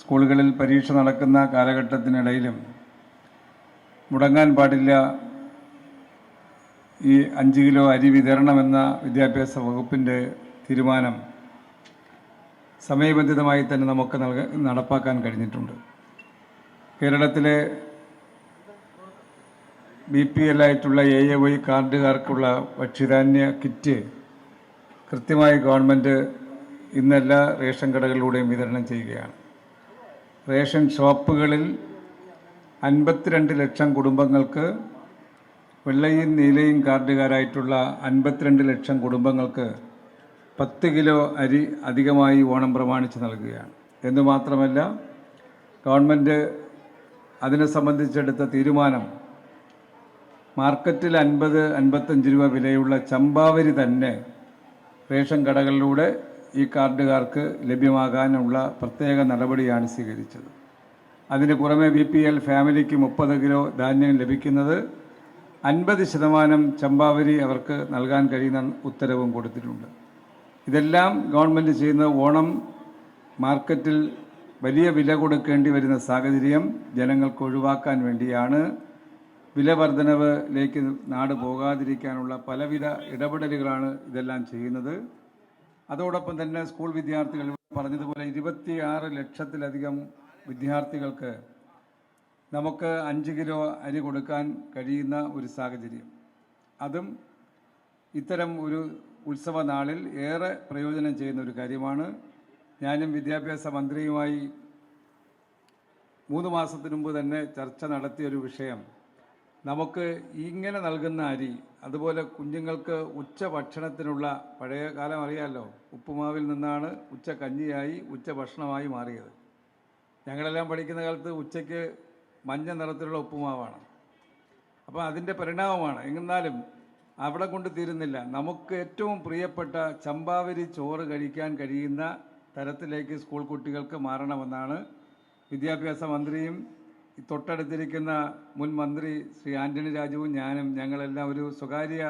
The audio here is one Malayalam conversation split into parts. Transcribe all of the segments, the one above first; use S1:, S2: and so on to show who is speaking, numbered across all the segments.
S1: സ്കൂളുകളിൽ പരീക്ഷ നടക്കുന്ന കാലഘട്ടത്തിനിടയിലും മുടങ്ങാൻ പാടില്ല. ഈ അഞ്ച് കിലോ അരി വിതരണമെന്ന വിദ്യാഭ്യാസ വകുപ്പിന്റെ തീരുമാനം സമയബന്ധിതമായി തന്നെ നമുക്ക് നൽക നടപ്പാക്കാൻ കഴിഞ്ഞിട്ടുണ്ട്. കേരളത്തിലെ ബി പി എൽ ആയിട്ടുള്ള എ എ വൈ കാർഡുകാർക്കുള്ള ഭക്ഷ്യധാന്യ കിറ്റ് കൃത്യമായി ഗവൺമെന്റ് ഇന്നെല്ലാ റേഷൻ കടകളിലൂടെയും വിതരണം ചെയ്യുകയാണ്. റേഷൻ ഷോപ്പുകളിൽ അൻപത്തിരണ്ട് ലക്ഷം കുടുംബങ്ങൾക്ക് വെള്ളയും നീലയും കാർഡുകാരായിട്ടുള്ള അൻപത്തിരണ്ട് ലക്ഷം കുടുംബങ്ങൾക്ക് പത്ത് കിലോ അരി അധികമായി ഓണം പ്രമാണിച്ച് നൽകുകയാണ്. എന്ന് മാത്രമല്ല ഗവൺമെന്റ് അതിനെ സംബന്ധിച്ചെടുത്ത തീരുമാനം മാർക്കറ്റിൽ അൻപത് അൻപത്തഞ്ച് രൂപ വിലയുള്ള ചമ്പാവരി തന്നെ റേഷൻ കടകളിലൂടെ ഈ കാർഡുകാർക്ക് ലഭ്യമാകാനുള്ള പ്രത്യേക നടപടിയാണ് സ്വീകരിച്ചത്. അതിന് പുറമെ ബി പി എൽ ഫാമിലിക്ക് മുപ്പത് കിലോ ധാന്യം ലഭിക്കുന്നത് അൻപത് ശതമാനം ചമ്പാവരി അവർക്ക് നൽകാൻ കഴിയുന്ന ഉത്തരവും കൊടുത്തിട്ടുണ്ട്. ഇതെല്ലാം ഗവൺമെന്റ് ചെയ്യുന്ന ഓണം മാർക്കറ്റിൽ വലിയ വില കൊടുക്കേണ്ടി വരുന്ന സാഹചര്യം ജനങ്ങൾക്ക് ഒഴിവാക്കാൻ വേണ്ടിയാണ്. വില വർധനവിലേക്ക് നാട് പോകാതിരിക്കാനുള്ള പലവിധ ഇടപെടലുകളാണ് ഇതെല്ലാം ചെയ്യുന്നത്. അതോടൊപ്പം തന്നെ സ്കൂൾ വിദ്യാർത്ഥികൾ പറഞ്ഞതുപോലെ ഇരുപത്തിയാറ് ലക്ഷത്തിലധികം വിദ്യാർത്ഥികൾക്ക് നമുക്ക് അഞ്ച് കിലോ അരി കൊടുക്കാൻ കഴിയുന്ന ഒരു സാഹചര്യം. അതും ഇത്തരം ഒരു ഉത്സവ നാളിൽ ഏറെ പ്രയോജനം ചെയ്യുന്ന ഒരു കാര്യമാണ്. ഞാനും വിദ്യാഭ്യാസ മന്ത്രിയുമായി മൂന്ന് മാസത്തിനു മുമ്പ് തന്നെ ചർച്ച നടത്തിയ ഒരു വിഷയം നമുക്ക് ഇങ്ങനെ നൽകുന്ന അരി അതുപോലെ കുഞ്ഞുങ്ങൾക്ക് ഉച്ച ഭക്ഷണത്തിനുള്ള പഴയ കാലം അറിയാമല്ലോ ഉപ്പുമാവിൽ നിന്നാണ് ഉച്ച കഞ്ഞിയായി ഉച്ച ഭക്ഷണമായി മാറിയത്. ഞങ്ങളെല്ലാം പഠിക്കുന്ന കാലത്ത് ഉച്ചയ്ക്ക് മഞ്ഞ നിറത്തിലുള്ള ഉപ്പുമാവാണ്. അപ്പോൾ അതിന്റെ പരിണാമമാണ്. എന്നാലും അവിടെ കൊണ്ട് തീരുന്നില്ല. നമുക്ക് ഏറ്റവും പ്രിയപ്പെട്ട ചമ്പാവരി ചോറ് കഴിക്കാൻ കഴിയുന്ന തരത്തിലേക്ക് സ്കൂൾ കുട്ടികൾക്ക് മാറണമെന്നാണ് വിദ്യാഭ്യാസ മന്ത്രിയും തൊട്ടടുത്തിരിക്കുന്ന മുൻ മന്ത്രി ശ്രീ ആന്റണി രാജുവും ഞാനും ഞങ്ങളെല്ലാം ഒരു സ്വകാര്യ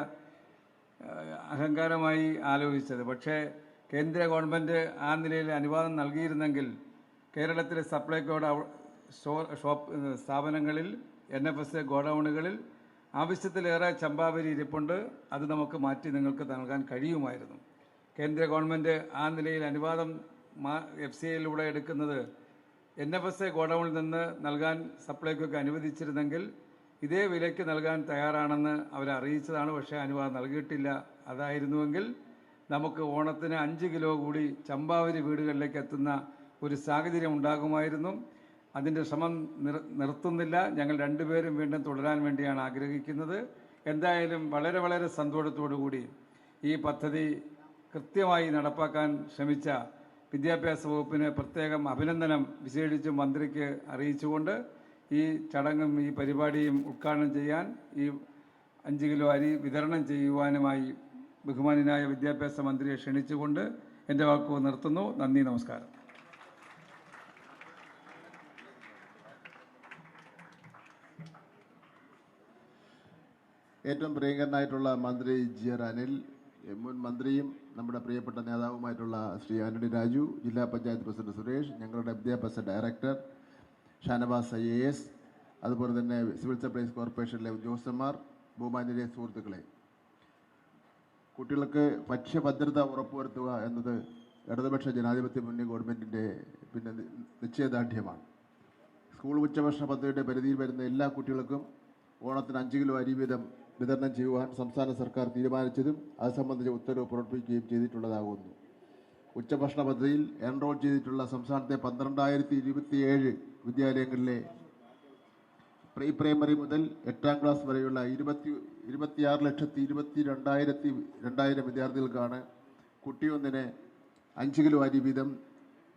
S1: അഹങ്കാരമായി ആലോചിച്ചത്. പക്ഷേ കേന്ദ്ര ഗവൺമെന്റ് ആ നിലയിൽ അനുവാദം നൽകിയിരുന്നെങ്കിൽ കേരളത്തിലെ സപ്ലൈകോയുടെ ഷോപ്പ് സ്ഥാപനങ്ങളിൽ എൻ എഫ് എസ് ഗോഡൗണുകളിൽ ആവശ്യത്തിലേറെ ചമ്പാവരി ഇരിപ്പുണ്ട്. അത് നമുക്ക് മാറ്റി നിങ്ങൾക്ക് നൽകാൻ കഴിയുമായിരുന്നു. കേന്ദ്ര ഗവൺമെന്റ് ആ നിലയിൽ അനുവാദം എഫ് സി ഐയിലൂടെ എടുക്കുന്നത് എൻ എഫ് എസ് എ ഗോഡൌണിൽ നിന്ന് നൽകാൻ സപ്ലൈക്കൊക്കെ അനുവദിച്ചിരുന്നെങ്കിൽ ഇതേ വിലയ്ക്ക് നൽകാൻ തയ്യാറാണെന്ന് അവരെ അറിയിച്ചതാണ്. പക്ഷേ അനുവാദം നൽകിയിട്ടില്ല. അതായിരുന്നുവെങ്കിൽ നമുക്ക് ഓണത്തിന് അഞ്ച് കിലോ കൂടി ചമ്പാവരി വീടുകളിലേക്ക് എത്തുന്ന ഒരു സാഹചര്യം ഉണ്ടാകുമായിരുന്നു. അതിന്റെ ശ്രമം നിർ നിർത്തുന്നില്ല. ഞങ്ങൾ രണ്ടുപേരും വീണ്ടും തുടരാൻ വേണ്ടിയാണ് ആഗ്രഹിക്കുന്നത്. എന്തായാലും വളരെ വളരെ സന്തോഷത്തോടു കൂടി ഈ പദ്ധതി കൃത്യമായി നടപ്പാക്കാൻ ശ്രമിച്ച വിദ്യാഭ്യാസ വകുപ്പിന് പ്രത്യേകം അഭിനന്ദനം വിശേഷിച്ച് മന്ത്രിക്ക് അറിയിച്ചുകൊണ്ട് ഈ ചടങ്ങും ഈ പരിപാടിയും ഉദ്ഘാടനം ചെയ്യാൻ ഈ അഞ്ച് കിലോ അരി വിതരണം ചെയ്യുവാനുമായി ബഹുമാനായ വിദ്യാഭ്യാസ മന്ത്രിയെ ക്ഷണിച്ചുകൊണ്ട് എന്റെ വാക്കുകൾ നിർത്തുന്നു. നന്ദി നമസ്കാരം.
S2: ഏറ്റവും പ്രിയങ്കരനായിട്ടുള്ള മന്ത്രി ജി ആർ അനിൽ എ, മുൻ മന്ത്രിയും നമ്മുടെ പ്രിയപ്പെട്ട നേതാവുമായിട്ടുള്ള ശ്രീ ആന്റണി രാജു ജില്ലാ പഞ്ചായത്ത് പ്രസിഡന്റ് സുരേഷ് ഞങ്ങളുടെ വിദ്യാഭ്യാസ director Shanavas I A S അതുപോലെ തന്നെ സിവിൽ സപ്ലൈസ് കോർപ്പറേഷനിലെ ഉദ്യോഗസ്ഥന്മാർ ബഹുമാന്യരെ സുഹൃത്തുക്കളെ. കുട്ടികൾക്ക് ഭക്ഷ്യഭദ്രത ഉറപ്പുവരുത്തുക എന്നത് ഇടതുപക്ഷ ജനാധിപത്യ മുന്നണി ഗവൺമെന്റിന്റെ പിന്നെ നിശ്ചയദാർഢ്യമാണ്. സ്കൂൾ ഉച്ചഭക്ഷണ പദ്ധതിയുടെ പരിധിയിൽ വരുന്ന എല്ലാ കുട്ടികൾക്കും ഓണത്തിന് അഞ്ച് കിലോ അരി വീതം വിതരണം ചെയ്യുവാൻ സംസ്ഥാന സർക്കാർ തീരുമാനിച്ചതും അത് സംബന്ധിച്ച ഉത്തരവ് പുറപ്പെടുവിക്കുകയും ചെയ്തിട്ടുള്ളതാകുന്നു. ഉച്ചഭക്ഷണ പദ്ധതിയിൽ എൻറോൾ ചെയ്തിട്ടുള്ള സംസ്ഥാനത്തെ പന്ത്രണ്ടായിരത്തി ഇരുപത്തിയേഴ് വിദ്യാലയങ്ങളിലെ പ്രീ പ്രൈമറി മുതൽ എട്ടാം ക്ലാസ് വരെയുള്ള ഇരുപത്തി ഇരുപത്തിയാറ് ലക്ഷത്തി ഇരുപത്തി രണ്ടായിരത്തി രണ്ടായിരം വിദ്യാർത്ഥികൾക്കാണ് കുട്ടിയൊന്നിന് അഞ്ച് കിലോ അരി വീതം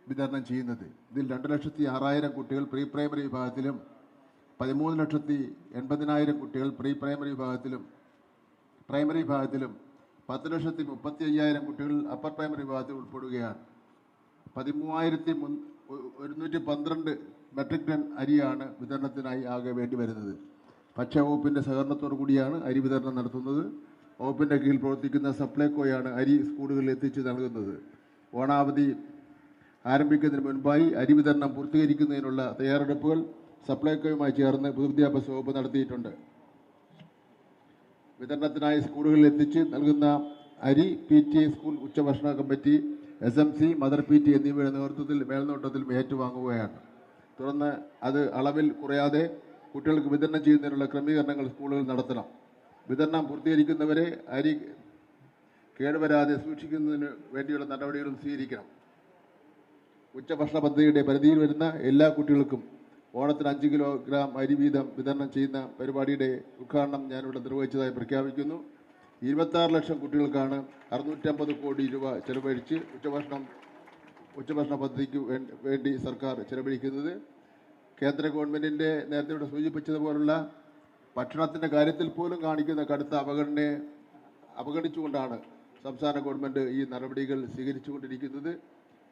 S2: വിതരണം ചെയ്യുന്നത്. ഇതിൽ രണ്ട് ലക്ഷത്തി ആറായിരം കുട്ടികൾ പ്രീ പ്രൈമറി വിഭാഗത്തിലും പതിമൂന്ന് ലക്ഷത്തി എൺപതിനായിരം കുട്ടികൾ പ്രീ പ്രൈമറി വിഭാഗത്തിലും പ്രൈമറി വിഭാഗത്തിലും പത്ത് ലക്ഷത്തി മുപ്പത്തി അയ്യായിരം കുട്ടികൾ അപ്പർ പ്രൈമറി വിഭാഗത്തിൽ ഉൾപ്പെടുകയാണ്. പതിമൂവായിരത്തി മുൻ ഒരുന്നൂറ്റി പന്ത്രണ്ട് മെട്രിക് ടൺ അരിയാണ് വിതരണത്തിനായി ആകെ വേണ്ടി വരുന്നത്. ഭക്ഷ്യവകുപ്പിന്റെ സഹകരണത്തോടു കൂടിയാണ് അരി വിതരണം നടത്തുന്നത്. വകുപ്പിന്റെ കീഴിൽ പ്രവർത്തിക്കുന്ന സപ്ലൈകോയാണ് അരി സ്കൂളുകളിൽ എത്തിച്ചു നൽകുന്നത്. ഓണാവധി ആരംഭിക്കുന്നതിന് മുൻപായി അരി വിതരണം പൂർത്തീകരിക്കുന്നതിനുള്ള തയ്യാറെടുപ്പുകൾ സപ്ലൈകോയുമായി ചേർന്ന് പൊതുവിദ്യാഭ്യാസ വകുപ്പ് നടത്തിയിട്ടുണ്ട്. വിതരണത്തിനായി സ്കൂളുകളിൽ എത്തിച്ച് നൽകുന്ന അരി പി ടി സ്കൂൾ ഉച്ചഭക്ഷണ committee S M C mother P T എന്നിവയുടെ നേതൃത്വത്തിൽ മേൽനോട്ടത്തിൽ ഏറ്റുവാങ്ങുകയാണ്. തുടർന്ന് അത് അളവിൽ കുറയാതെ കുട്ടികൾക്ക് വിതരണം ചെയ്യുന്നതിനുള്ള ക്രമീകരണങ്ങൾ സ്കൂളുകൾ നടത്തണം. വിതരണം പൂർത്തീകരിക്കുന്നവരെ അരി കേടുവരാതെ സൂക്ഷിക്കുന്നതിന് വേണ്ടിയുള്ള നടപടികളും സ്വീകരിക്കണം. ഉച്ചഭക്ഷണ പദ്ധതിയുടെ പരിധിയിൽ വരുന്ന എല്ലാ കുട്ടികൾക്കും ഓണത്തിന് അഞ്ച് കിലോഗ്രാം അരി വീതം വിതരണം ചെയ്യുന്ന പരിപാടിയുടെ ഉദ്ഘാടനം ഞാനിവിടെ നിർവഹിച്ചതായി പ്രഖ്യാപിക്കുന്നു. ഇരുപത്താറ് ലക്ഷം കുട്ടികൾക്കാണ് അറുന്നൂറ്റമ്പത് കോടി രൂപ ചെലവഴിച്ച് ഉച്ചഭക്ഷണം ഉച്ചഭക്ഷണ പദ്ധതിക്ക് വേണ്ടി സർക്കാർ ചെലവഴിക്കുന്നത്. കേന്ദ്ര ഗവൺമെന്റിന്റെ നേരത്തെ ഇവിടെ സൂചിപ്പിച്ചതുപോലുള്ള ഭക്ഷണത്തിന്റെ കാര്യത്തിൽ പോലും കാണിക്കുന്ന കടുത്ത അപകടനെ അവഗണിച്ചുകൊണ്ടാണ് സംസ്ഥാന ഗവൺമെന്റ് ഈ നടപടികൾ സ്വീകരിച്ചുകൊണ്ടിരിക്കുന്നത്.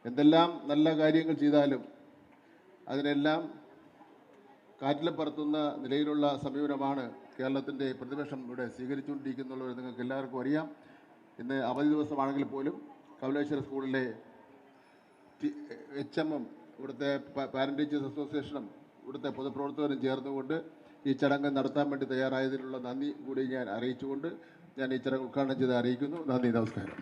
S2: എന്തെല്ലാം നല്ല കാര്യങ്ങൾ ചെയ്താലും അതിനെല്ലാം കാറ്റിൽ പറത്തുന്ന നിലയിലുള്ള സമീപനമാണ് കേരളത്തിന്റെ പ്രതിപക്ഷം ഇവിടെ സ്വീകരിച്ചുകൊണ്ടിരിക്കുന്നുള്ളത് നിങ്ങൾക്ക് എല്ലാവർക്കും അറിയാം. ഇന്ന് അവധി ദിവസമാണെങ്കിൽ പോലും കവലേശ്വര സ്കൂളിലെ എച്ച് എമ്മും ഇവിടുത്തെ പാരന്റ് ടീച്ചേഴ്സ് അസോസിയേഷനും ഇവിടുത്തെ പൊതുപ്രവർത്തകരും ചേർന്നുകൊണ്ട് ഈ ചടങ്ങ് നടത്താൻ വേണ്ടി തയ്യാറായതിനുള്ള നന്ദി കൂടി ഞാൻ അറിയിച്ചുകൊണ്ട് ഞാൻ ഈ ചടങ്ങ് ഉദ്ഘാടനം ചെയ്ത് അറിയിക്കുന്നു. നന്ദി നമസ്കാരം.